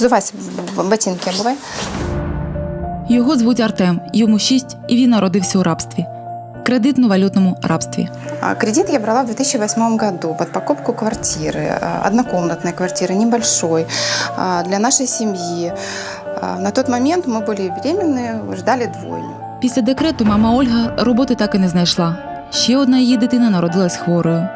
Зувайся, б- ботинки обувай. Його звуть Артем, йому 6, і він народився у рабстві. Кредитно-валютному рабстві. А, Кредит я брала в 2008 году под покупку квартиры, а, однокомнатной квартиры, небольшой, а, для нашей семьи. А, На тот момент мы были беременны, ждали двойню. Після декрету мама Ольга роботи так і не знайшла. Ще одна її дитина народилась хворою.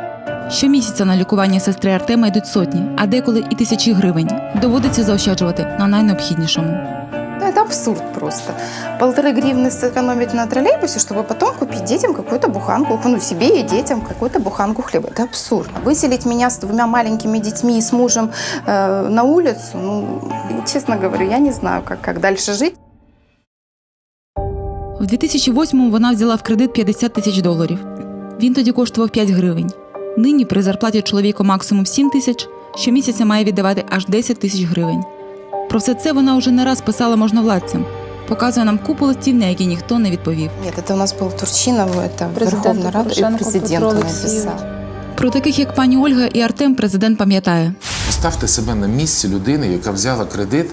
Щомісяця на лікування сестри Артема йдуть сотні, а деколи і тисячі гривень. Доводиться заощаджувати на найнеобхіднішому. Да, Это абсурд просто. Полторы гривны сэкономить на троллейбусе, чтобы потом купить детям какую-то буханку, ну, себе и детям какую-то буханку хлеба. Это абсурд. Выселить меня с двумя маленькими детьми и с мужем э, на улицу, ну, честно говорю, я не знаю, как, как дальше жить. В 2008-му вона взяла в кредит 50 тисяч доларів. Він тоді коштував 5 гривень. Нині при зарплаті чоловіка максимум 7 тисяч, щомісяця має віддавати аж 10 тисяч гривень. Про все це вона вже не раз писала можновладцям. Показує нам купу листів, на які ніхто не відповів. Нет, это у нас был Турчинов, это Президенту Верховная Рада, и Порошенко президенту Петро написал. Про таких, як пані Ольга і Артем, президент пам'ятає. Поставте себе на місці людини, яка взяла кредит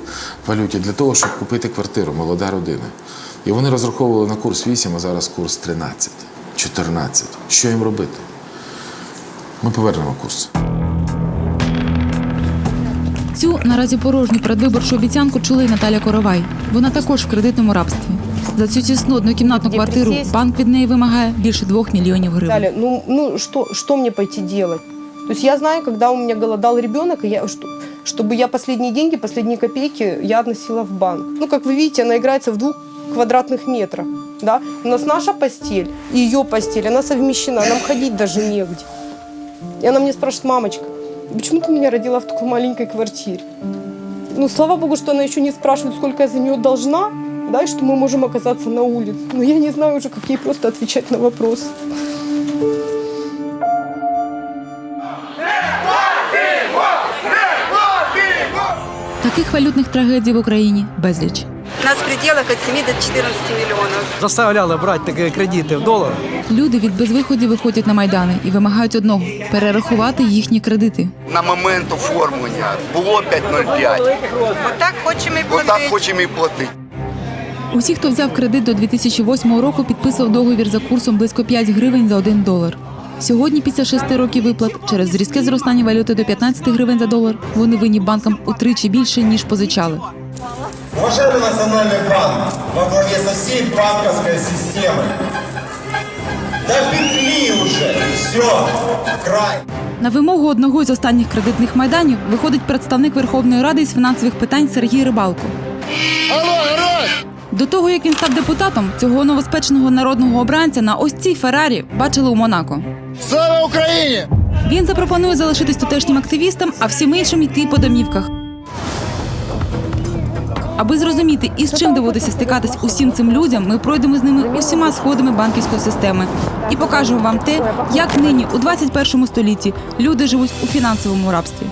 в валюті для того, щоб купити квартиру, молода родина. І вони розраховували на курс 8, а зараз курс 13, 14. Що їм робити? Ми повернемо курс. Цю наразі порожню передвиборчу обіцянку чула й Наталя Коровай. Вона також в кредитному рабстві. За цю тісну однокімнатну Де квартиру присесть? банк від неї вимагає більше двох мільйонів гривень. Далее, ну, ну что, что мне пойти делать? То есть я знаю, когда у меня голодал ребенок, и я, что, чтобы я последние деньги, последние копейки я относила в банк. Ну, как вы видите, она играется в двух квадратных метрах. Да? У нас наша постель и ее постель, она совмещена, нам ходить даже негде. И она мне спрашивает, мамочка, почему ты меня родила в такой маленькой квартире? Ну, слава богу, что она еще не спрашивает, сколько я за нее должна, да, и что мы можем оказаться на улице. Но я не знаю уже, как ей просто отвечать на вопросы. Таких валютних трагедій в Україні безліч. У нас в пределах от 7 до 14 миллионов. заставляли брати такі кредити в доларах. Люди від безвиходів виходять на майдани і вимагають одного перерахувати їхні кредити. на момент оформлення було 5,05. Отак хочемо і Отак платити. хочемо і платити. Усі, хто взяв кредит до 2008 року, підписував договір за курсом близько 5 гривень за 1 долар. Сьогодні, після 6 років виплат, через різке зростання валюти до 15 гривень за долар, вони винні банкам утричі більше, ніж позичали. Уважаемый Национальный банк во главе со всей банковской системой. Да петли уже, все, край. На вимогу одного із останніх кредитних майданів виходить представник Верховної Ради із фінансових питань Сергій Рибалко. До того, як він став депутатом, цього новоспеченого народного обранця на ось цій Феррарі бачили у Монако. Слава Україні! Він запропонує залишитись тутешнім активістам, а всім іншим йти по домівках. Аби зрозуміти, із чим доводиться стикатись усім цим людям, ми пройдемо з ними усіма сходами банківської системи і покажемо вам те, як нині, у 21 столітті, люди живуть у фінансовому рабстві.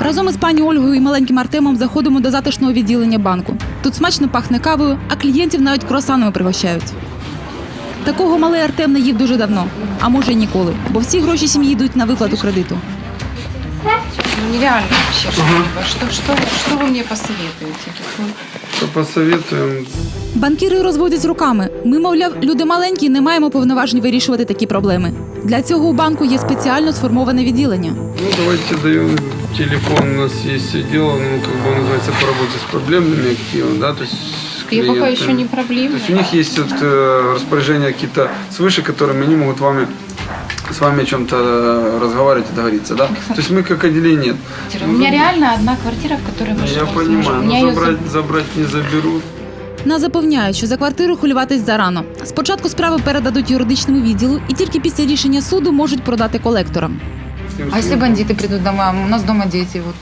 Разом із пані Ольгою і маленьким Артемом заходимо до затишного відділення банку. Тут смачно пахне кавою, а клієнтів навіть круасанами пригощають. Такого малий Артем не їв дуже давно, а може й ніколи, бо всі гроші сім'ї йдуть на виплату кредиту. Ну, нереально вообще. Что, что, что вы мне посоветуете? Что посоветуем? Банкіри розводять руками. Ми, мовляв, люди маленькі, не маємо повноважень вирішувати такі проблеми. Для цього у банку є спеціально сформоване відділення. Ну, давайте даем телефон. У нас есть все дело, ну, как бы называется, по работе с проблемными активами, да, то есть с Я пока клиентами. еще не проблема. То есть у них есть вот, э, распоряжения какие-то свыше, которыми они могут вами, с вами о чем-то э, разговаривать и договориться, да? То есть мы как отделение нет. У меня реально одна квартира, в которой мы Я живем. с понимаю, мужем. У меня но её забрать, забрать не заберут. Нас запевняють, що за квартиру хвилюватись зарано. Спочатку справи передадуть юридичному відділу, і тільки після рішення суду можуть продати колекторам. С тем, А если что- бандиты придут домой? У нас дома дети. Вот.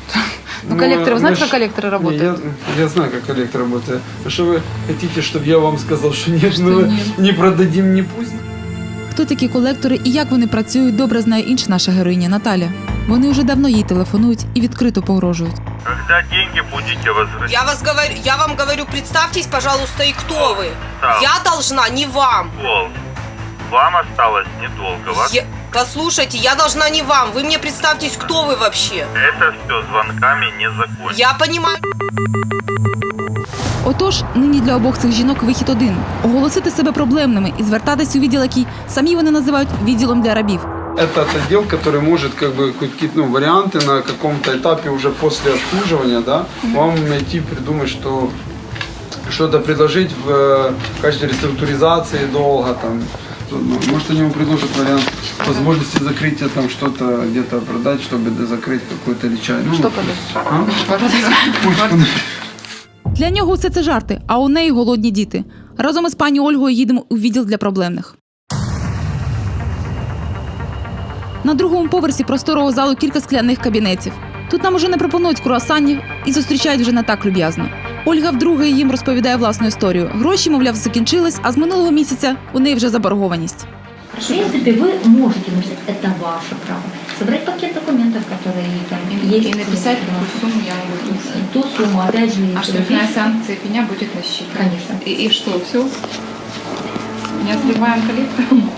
Ну, Ну, коллекторы, вы знаете, знаешь, как коллекторы Не, работают? я, я знаю, как коллектор работает. А что вы хотите, чтобы я вам сказал, что нет, Что мы нет. не продадим, не пусть? Хто такі колектори і як вони працюють, добре знає інша наша героїня Наталя. Вони вже давно їй телефонують і відкрито погрожують. Когда деньги будете возвращать? Я вас говорю, я вам говорю, представьтесь, пожалуйста, и кто вы. Да. Я должна не вам. Пол. Вам осталось недолго. Вас Я, Послушайте, я должна не вам. Вы мне представьтесь, кто вы вообще. Это все звонками не закончится. Я понимаю. Отож, нині для обох цих жінок вихід один оголосити себе проблемними і звертатись у відділ, який самі вони називають відділом для рабів. Это отдел, который может как бы какие-то ну, варианты на каком-то этапе уже после обслуживания, да, вам найти, придумать, что что-то предложить в э, качестве реструктуризации долга там. Ну, Может, они вам предложат вариант возможности закрытия там что-то где-то продать, чтобы закрыть какой-то личай. Ну, что Для нього все це жарти, а у неї голодні діти. Разом із пані Ольгою їдемо у відділ для проблемних. На другому поверсі просторого залу кілька скляних кабінетів. Тут нам уже не пропонують круасанів і зустрічають вже не так люб'язно. Ольга вдруге їм розповідає власну історію. Гроші, мовляв, закінчились, а з минулого місяця у неї вже заборгованість. В принципе, вы можете это ваше право. Собрать пакет документов, которые там есть. И написать, какую сумму я могу И ту сумму, опять же, А штрафная санкция пеня будет насчитана. Конечно. И, и что, все? Не сливаем коллектором?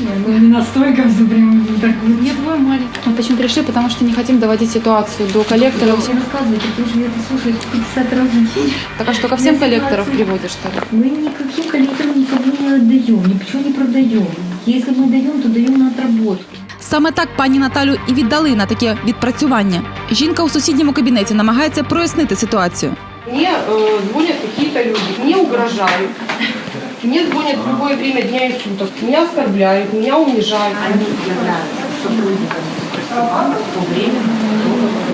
Ну, не настолько так. Нет, вы маленький. Мы почему пришли? Потому что не хотим доводить ситуацию до коллекторов. Вы рассказываете, потому что я это слушаю 50 раз в день. Так а что, ко всем коллекторов приводишь, что ли? Мы никаким коллекторам никого не отдаем, ничего не продаем. Если мы даем, то даем на отработку. Саме так пані Наталю і віддали на таке відпрацювання. Жінка у сусідньому кабінеті намагається прояснити ситуацію. Мне э, звонят какие-то люди, мне угрожают. Мне звонят в любое время дня и суток. Меня оскорбляют, меня унижают.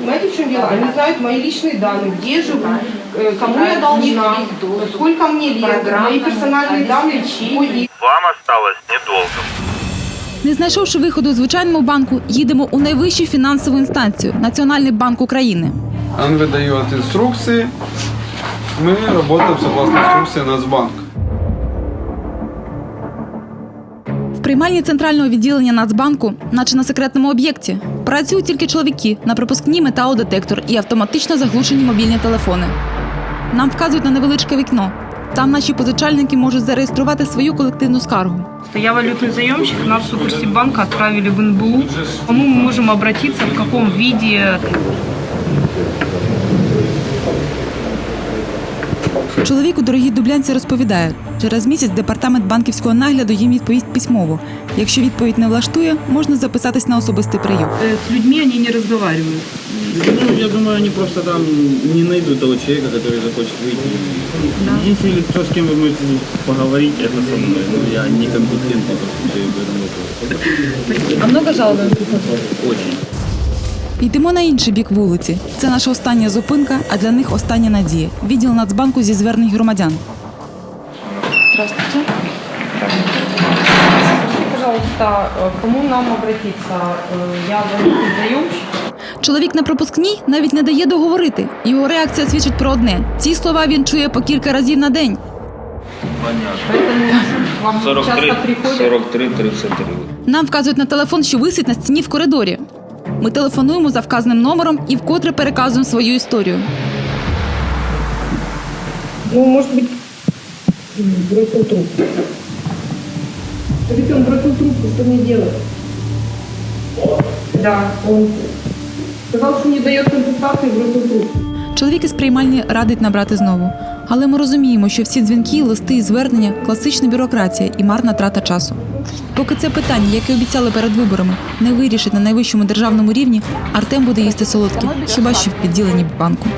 Знаете, в чем дело? Они знают мои личные данные, где я живу, э, кому я должна, сколько мне лет, мои персональные данные, чьи. Вам осталось недолго. Не знайшовши виходу у звичайному банку, їдемо у найвищу фінансову інстанцію Національний банк України. Он выдает инструкции, мы работаем согласно инструкции Нацбанка. В приймальні центрального відділення Нацбанку, наче на секретному об'єкті, працюють тільки чоловіки на пропускні металодетектор і автоматично заглушені мобільні телефони. Нам вказують на невеличке вікно. Там наші позичальники можуть зареєструвати свою колективну скаргу. Я валютный заемщик, нас с Суперсибанка отправили в НБУ. Кому мы можем обратиться, в каком виде, Чоловік у дорогій дублянці розповідає, через місяць департамент банківського нагляду їм відповість письмово. Якщо відповідь не влаштує, можна записатись на особистий прийом. С людьми они не разговаривают. Ну, я думаю, они просто там не найдут того человека, который захочет выйти. Единственное лицо, с кем вы можете поговорить, это со мной. Ну, я некомпетентный просто в этом вопросе. А много жалоб? Очень. Йдемо на інший бік вулиці. Це наша остання зупинка, а для них остання надія. Відділ Нацбанку зі звернень громадян. Здравствуйте. Скажите, пожалуйста, э, к кому нам обратиться? Э, Я валютный заемщик. Чоловік на пропускній навіть не дає договорити. Його реакція свідчить про одне: ці слова він чує по кілька разів на день. Вам часто приходят 43, 33. Нам вказують на телефон, що висить на стіні в коридорі. Ми телефонуємо за вказаним номером і вкотре переказуємо свою історію. Ну, может быть, бросил трубку. Он бросил трубку, что мне делать? Да, он сказал, що не дає консультации, в розвитку. Чоловік із приймальні радить набрати знову. Але ми розуміємо, що всі дзвінки, листи і звернення класична бюрократія і марна трата часу. Поки це питання, яке обіцяли перед виборами, не вирішить на найвищому державному рівні, Артем буде їсти солодкі, хіба що в підділенні банку.